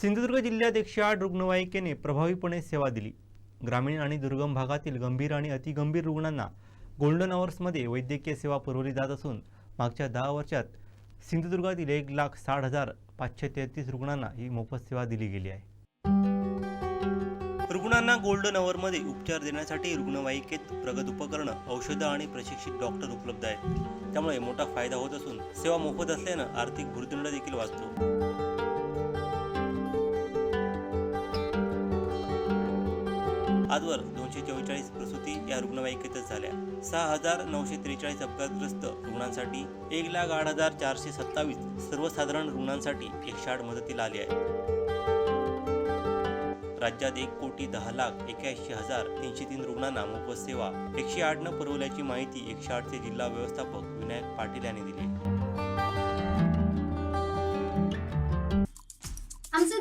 सिंधुदुर्ग जिल्ह्यात एकशे आठ रुग्णवाहिकेने प्रभावीपणे सेवा दिली. ग्रामीण आणि दुर्गम भागातील गंभीर आणि अतिगंभीर रुग्णांना गोल्डन आवर्समध्ये वैद्यकीय सेवा पुरवली जात असून मागच्या दहा वर्षात सिंधुदुर्गातील एक लाख साठ हजार पाचशे तेहतीस रुग्णांना ही मोफत सेवा दिली गेली आहे. रुग्णांना गोल्डन आवरमध्ये उपचार देण्यासाठी रुग्णवाहिकेत प्रगत उपकरणं औषधं आणि प्रशिक्षित डॉक्टर उपलब्ध आहेत. त्यामुळे मोठा फायदा होत असून सेवा मोफत असल्यानं आर्थिक भूर्दंड देखील वाचतो. आजवर दोनशे चव्वेचाळीस प्रसूती या रुग्णवाहिकेतच झाल्या. सहा हजार नऊशे त्रेचाळीस अपघातग्रस्त रुग्णांसाठी एक लाख आठ हजार चारशे सत्तावीस सर्वसाधारण रुग्णांसाठी एकशे आठ मदतीला आले आहे. राज्यात एक कोटी दहा लाख एक्याऐंशी हजार तीनशे तीन रुग्णांना मोफत सेवा. एकशे आठ न पुरवल्याची माहिती एकशे आठचे जिल्हा व्यवस्थापक विनायक पाटील यांनी दिली